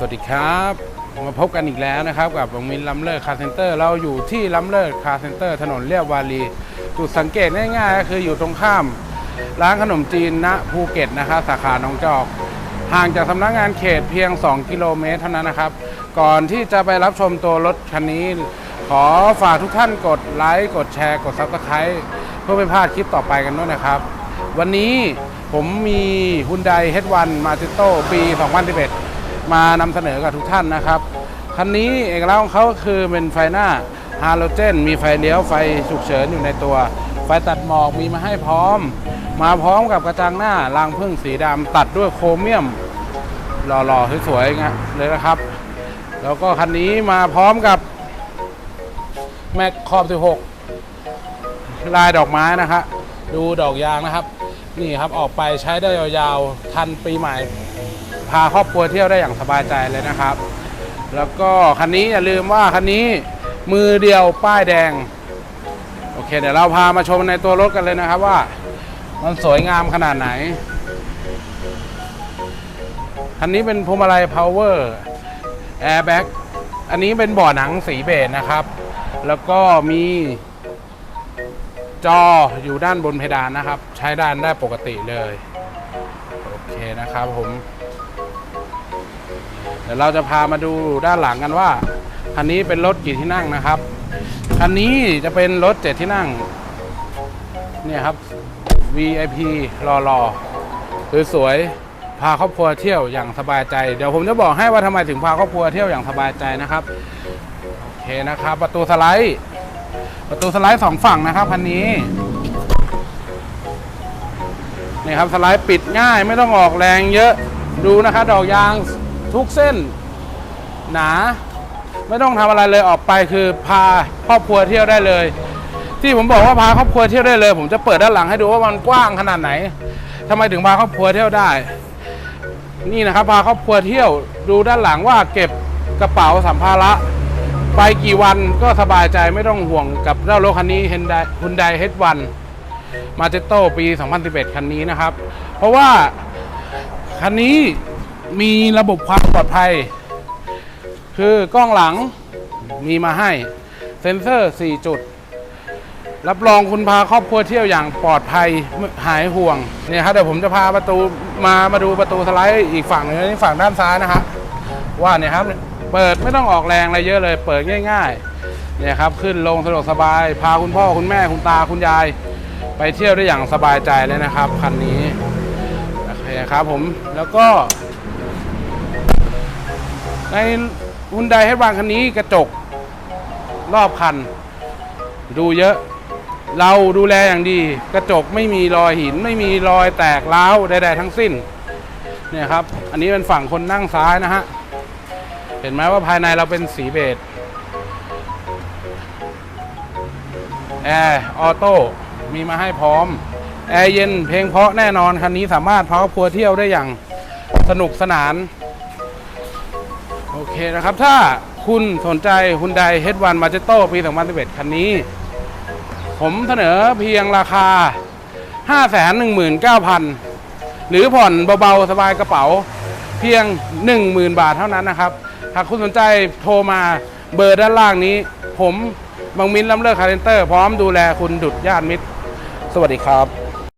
สวัสดีครับ มาพบกันอีกแล้วนะครับ กับบังมินล้ำเลิศคาร์เซนเตอร์เราอยู่ที่ล้ำเลิศคาร์เซนเตอร์ถนนเรียบวารีจุดสังเกตง่ายๆก็คืออยู่ตรงข้าม ร้านขนมจีนณภูเก็ตนะครับสาขาหนองจอก ห่างจากสำนักงานเขตเพียง 2 กิโลเมตรเท่านั้นนะครับ ก่อนที่จะไปรับชมตัวรถคันนี้ ขอฝากทุกท่านกดไลค์กดแชร์กด Subscribe เพื่อไม่พลาดคลิปต่อไปกันด้วยนะครับ วันนี้ผมมี Hyundai H1 m a j e t o ปี 2011 มานำเสนอกับทุกท่านนะครับคันนี้เอกลักษณ์ของเขาคือเป็นไฟหน้าฮาโลเจน มีไฟเลี้ยวไฟฉุกเฉินอยู่ในตัว ไฟตัดหมอกมีมาให้พร้อม มาพร้อมกับกระจังหน้ารางพึ่งสีดำตัดด้วยโครเมียม หล่อๆสวยๆงเลยนะครับ แล้วก็คันนี้มาพร้อมกับแม็กขอบ16 ลายดอกไม้นะครับดูดอกยางนะครับ นี่ครับออกไปใช้ได้ยาวๆทันปีใหม่ พาครอบครัวเที่ยวได้อย่างสบายใจเลยนะครับ แล้วก็คันนี้อย่าลืมว่าคันนี้มือเดียวป้ายแดง โอเค เดี๋ยวเราพามาชมในตัวรถกันเลยนะครับว่า มันสวยงามขนาดไหน คันนี้เป็นพวงมาลัย power airbag อันนี้เป็นเบ่อหนังสีเบจนะครับ แล้วก็มีจออยู่ด้านบนเพดานนะครับ ใช้ด้านได้ปกติเลย โอเคนะครับผม ดี๋ยวเราจะพามาดูด้านหลังกันว่าคันนี้เป็นรถกี่ที่นั่งนะครับคันนี้จะเป็นรถเจ็ดที่นั่งเนี่ยครับ VIP รอรอสวยๆพาครอบครัวเที่ยวอย่างสบายใจ เดี๋ยวผมจะบอกให้ว่าทำไมถึงพาครอบครัวเที่ยวอย่างสบายใจนะครับโอเคนะครับ ประตูสไลด์ ประตูสไลด์สองฝั่งนะครับคันนี้นี่ครับสไลด์ปิดง่ายไม่ต้องออกแรงเยอะดูนะครับดอกยาง ทุกเส้นหนา ไม่ต้องทำอะไรเลยออกไปคือพาครอบครัวเที่ยวได้เลย ที่ผมบอกว่าพาครอบครัวเที่ยวได้เลย ผมจะเปิดด้านหลังให้ดูว่ามันกว้างขนาดไหนทำไมถึงพาครอบครัวเที่ยวได้ นี่นะครับพาครอบครัวเที่ยวดูด้านหลังว่าเก็บกระเป๋าสัมภาระไปกี่วันก็สบายใจไม่ต้องห่วงกับเจ้ารถคันนี้ Hyundai Hyundai H1 มาเจโต้ปี 2011 คันนี้นะครับ เพราะว่าคันนี้ มีระบบความปลอดภัย คือกล้องหลังมีมาให้ เซ็นเซอร์ 4 จุด รับรองคุณพาครอบครัวเที่ยวอย่างปลอดภัยหายห่วงเนี่ยครับเดี๋ยวผมจะพาประตูมามาดูประตูสไลด์อีกฝั่งนึงนี่ฝั่งด้านซ้ายนะฮะว่าเนี่ยครับเปิดไม่ต้องออกแรงอะไรเยอะเลย เปิดง่าย ๆ เนี่ยครับขึ้นลงสะดวกสบาย พาคุณพ่อคุณแม่คุณตาคุณยาย ไปเที่ยวได้อย่างสบายใจเลยนะครับคันนี้โอเคครับผมแล้วก็ ในฮุนไดให้วางคันนี้กระจกรอบคัน ดูเยอะ เราดูแลอย่างดี กระจกไม่มีรอยหิน ไม่มีรอยแตกร้าวใดๆทั้งสิ้นเนี่ยครับ อันนี้เป็นฝั่งคนนั่งซ้ายนะฮะ เห็นไหมว่าภายในเราเป็นสีเบจแอร์ออโต้มีมาให้พร้อม แอร์เย็นเพลงเพราะแน่นอน คันนี้สามารถพาครอบครัวเที่ยวได้อย่างสนุกสนาน โอเคนะครับ ถ้าคุณสนใจ Hyundai H1 m a j e t o ปี 2011 คันนี้ ผมเสนอเพียงราคา 519,000 หรือผ่อนเบาๆ สบายกระเป๋า เพียง 10,000 บาทเท่านั้นนะครับ หากคุณสนใจโทรมาเบอร์ด้านล่างนี้ ผมบังมินล้ำเลิศคาร์เรนเตอร์ พร้อมดูแลคุณดุดญาติมิตร สวัสดีครับ